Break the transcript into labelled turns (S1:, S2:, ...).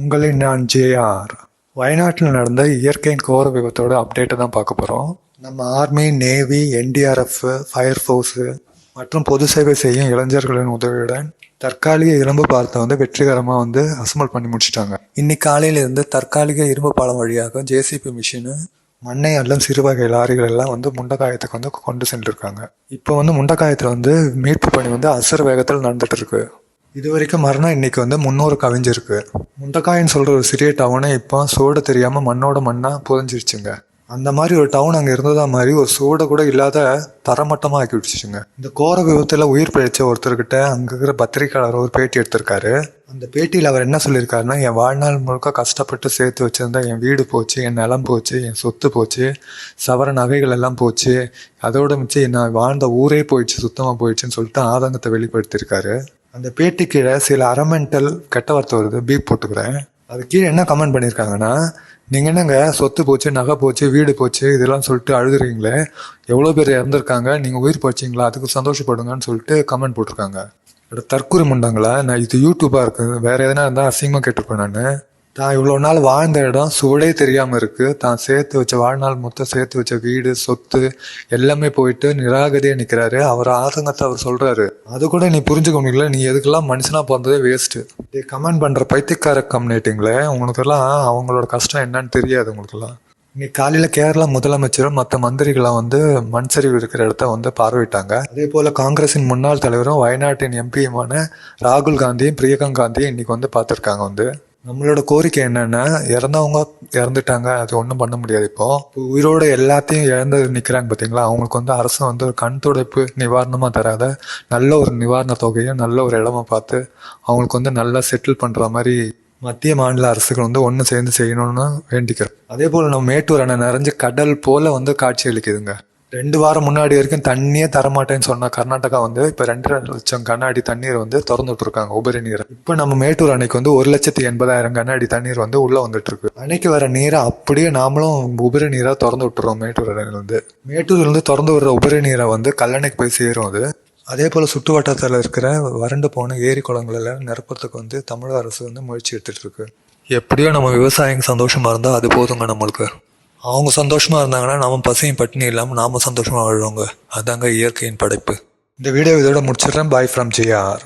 S1: உங்களின் நான் ஜேஆர். வயநாட்டில் நடந்த இயற்கையின் கோர விபத்தோட அப்டேட்டை தான் பார்க்க போகிறோம் நம்ம army navy NDRF fire force மற்றும் பொது சேவை செய்யும் இளைஞர்களின் உதவியுடன் தற்காலிக இரும்பு பாலத்தை வந்து வெற்றிகரமாக வந்து அசம்பல் பண்ணி முடிச்சிட்டாங்க. இன்னைக்கு காலையிலேருந்து தற்காலிக இரும்பு பாலம் வழியாக ஜேசிபி மிஷினு மண்ணை அல்லம் சிறு வகை லாரிகள் எல்லாம் வந்து முண்டக்காயத்துக்கு வந்து கொண்டு சென்றிருக்காங்க. இப்போ வந்து முண்டக்காயத்தில் வந்து மீட்பு பணி வந்து அசர் வேகத்தில் நடந்துட்டு இருக்கு. இது வரைக்கும் மரணம் இன்னைக்கு வந்து முன்னூறு கவிஞ்சிருக்கு முண்டக்காயின்னு சொல்கிற ஒரு சிறிய டவுனை இப்போ சோட தெரியாமல் மண்ணோட மண்ணாக புதஞ்சிருச்சுங்க. அந்த மாதிரி ஒரு டவுன் அங்கே இருந்ததா மாதிரி ஒரு சூடை கூட இல்லாத தரமட்டமாக ஆக்கி விட்டுச்சுங்க. இந்த கோர விபத்தில் உயிர் பிழைச்ச ஒருத்தர்கிட்ட அங்கே இருக்கிற பத்திரிக்கையாளர் ஒரு பேட்டி எடுத்திருக்காரு. அந்த பேட்டியில் அவர் என்ன சொல்லியிருக்காருன்னா என் வாழ்நாள் முழுக்க கஷ்டப்பட்டு சேர்த்து வச்சிருந்தா என் வீடு போச்சு என் நிலம் போச்சு என் சொத்து போச்சு சவர நகைகள் எல்லாம் போச்சு. அதோட மிச்சம் நான் வாழ்ந்த ஊரே போயிடுச்சு சுத்தமாக போயிடுச்சுன்னு சொல்லிட்டு ஆதங்கத்தை வெளிப்படுத்தியிருக்காரு. அந்த பேட்டி கீழே சில அரமெண்டல் கெட்ட வார்த்தை வருது பீப் போட்டுக்கிறேன். அது கீழே என்ன கமெண்ட் பண்ணியிருக்காங்கன்னா நீங்கள் என்னங்க சொத்து போச்சு நகை போச்சு வீடு போச்சு இதெல்லாம் சொல்லிட்டு அழுதுறீங்களே? எவ்வளோ பேர் இறந்துருக்காங்க நீங்கள் உயிர் போச்சிங்களா? அதுக்கு சந்தோஷப்படுங்கன்னு சொல்லிட்டு கமெண்ட் போட்டிருக்காங்க. அட தற்கொலை முண்டாங்களா? நான் இது யூடியூப்பாக இருக்குது வேறு எதனா இருந்தால் அசிங்கமாக கேட்டிருப்பேன் நான். தான் இவ்வளோ நாள் வாழ்ந்த இடம் சூடே தெரியாமல் இருக்குது தான் சேர்த்து வச்ச வாழ்நாள் மொத்தம் சேர்த்து வச்ச வீடு சொத்து எல்லாமே போயிட்டு நிராகதியாக நிற்கிறாரு அவர் ஆதங்கத்தை அவர் சொல்கிறாரு அது கூட நீ புரிஞ்சுக்க முடியல. நீ எதுக்கெல்லாம் மனுஷனாக பிறந்ததே வேஸ்ட்டு நீ கமெண்ட் பண்ணுற பைத்தியக்கார கம்யூனிட்டிங்களே உங்களுக்கெல்லாம் அவங்களோட கஷ்டம் என்னன்னு தெரியாது உங்களுக்கெல்லாம். இன்னைக்கு காலையில் கேரளா முதலமைச்சரும் மற்ற மந்திரிகளாம் வந்து மண் சரிவு இருக்கிற இடத்த வந்து பார்வையிட்டாங்க. அதே போல் காங்கிரஸின் முன்னாள் தலைவரும் வயநாட்டின் எம்பியுமான ராகுல் காந்தியும் பிரியங்கா காந்தியும் இன்னைக்கு வந்து பார்த்துருக்காங்க வந்து. நம்மளோட கோரிக்கை என்னன்னா இறந்தவங்க இறந்துட்டாங்க அது ஒன்றும் பண்ண முடியாது இப்போ. இப்போ உயிரோட எல்லாத்தையும் இழந்து நிற்கிறாங்க பார்த்தீங்களா அவங்களுக்கு வந்து அரசு வந்து ஒரு கண் துடைப்பு நிவாரணமாக தராத நல்ல ஒரு நிவாரண தொகையும் நல்ல ஒரு இடமா பார்த்து அவங்களுக்கு வந்து நல்லா செட்டில் பண்ணுற மாதிரி மத்திய மாநில அரசுகள் வந்து ஒன்று சேர்ந்து செய்யணும்னு வேண்டிக்கிறோம். அதே போல் நம்ம மேட்டூர் அணை நிறைஞ்சு கடல் போல வந்து காட்சி அளிக்குதுங்க. ரெண்டு வாரம் முன்னாடி வரைக்கும் தண்ணியே தரமாட்டேன்னு சொன்ன கர்நாடகா வந்து இப்போ ரெண்டரை லட்சம் கண்ணாடி தண்ணீர் வந்து திறந்து விட்டுருக்காங்க உபரி நீரை. இப்போ நம்ம மேட்டூர் அணைக்கு வந்து ஒரு லட்சத்தி எண்பதாயிரம் கண்ணாடி தண்ணீர் வந்து உள்ள வந்துட்டு இருக்கு அணைக்கு வர நீரை அப்படியே நாமளும் உபரி நீரா திறந்து விட்டுறோம் மேட்டூர் அணையில இருந்து. மேட்டூர்ல இருந்து திறந்து விடுற உபரி நீரை வந்து கல்லணைக்கு போய் சேரும் அது. அதே போல் சுற்று வட்டாரத்தில் இருக்கிற வறண்டு போன ஏரி குளங்கள் எல்லாம் நிரப்புறதுக்கு வந்து தமிழக அரசு வந்து முயற்சி எடுத்துட்டு இருக்கு. எப்படியோ நம்ம விவசாயிங்க சந்தோஷமா இருந்தால் அது போதுங்க நம்மளுக்கு. அவங்க சந்தோஷமாக இருந்தாங்கன்னா நாம் பசியும் பட்டினி இல்லாமல் நாம் சந்தோஷமாக வாழ்வோங்க அதாங்க இயற்கையின் படைப்பு. இந்த வீடியோ இதோட முடிச்சிடுறேன். Bye from GR